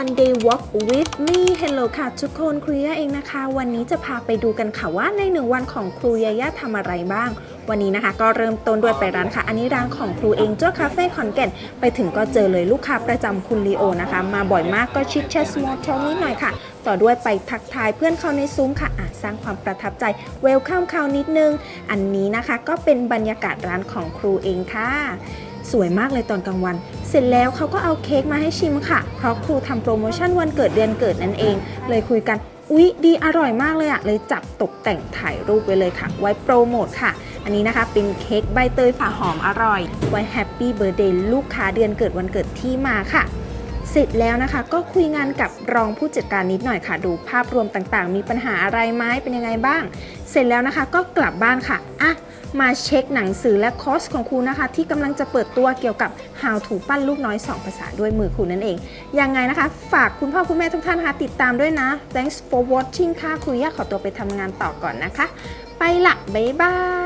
One Day Walk with me Hello ค่ะ ทุกคนครูยาเองนะคะ วันนี้จะพาไปดูกันค่ะว่าในหนึ่งวันของครูยาย่าทำอะไรบ้าง วันนี้นะคะ ก็เริ่มต้นด้วยไปร้านค่ะ อันนี้ร้านของครูเองจ้าคาเฟ่ขอนแก่น ไปถึงก็เจอเลยลูกค้าประจำคุณลีโอนะคะ มาบ่อยมากก็ชิดแชท small talk นิดหน่อยค่ะ ต่อด้วยไปทักทายเพื่อนเขาในซุ้มค่ะอะสร้างความประทับใจเวลคัมเขานิดนึง อันนี้นะคะก็เป็นบรรยากาศร้านของครูเองค่ะ สวยมากเลยตอนกลางวัน เสร็จแล้วเขาก็เอาเค้กมาให้ชิมค่ะ เพราะครูทำโปรโมชั่นวันเกิดเดือนเกิดนั่นเอง เลยคุยกัน อุ๊ย ดีอร่อยมากเลยอะเลยจับตกแต่งถ่ายรูปไว้เลยค่ะ ไว้โปรโมทค่ะ อันนี้นะคะเป็นเค้กใบเตยฝาหอมอร่อย ไว้แฮปปี้เบอร์เดย์ลูกค้าเดือนเกิดวันเกิดที่มาค่ะ เสร็จแล้วนะคะ ก็คุยงานกับรองผู้จัดการนิดหน่อยค่ะ ดูภาพรวมต่างๆ มีปัญหาอะไรไหมเป็นยังไงบ้าง เสร็จแล้วนะคะก็กลับบ้านค่ะอะมาเช็คหนังสือและคอร์สของครูนะคะ ที่กำลังจะเปิดตัวเกี่ยวกับ How to ปั้นลูกน้อย 2 ภาษาด้วยมือครูนั่นเอง ยังไงนะคะ ฝากคุณพ่อคุณแม่ทุกท่านนะคะ ติดตามด้วยนะ thanks for watching ค่ะครูย่าขอตัวไปทำงานต่อก่อนนะคะ ไปละบ๊ายบาย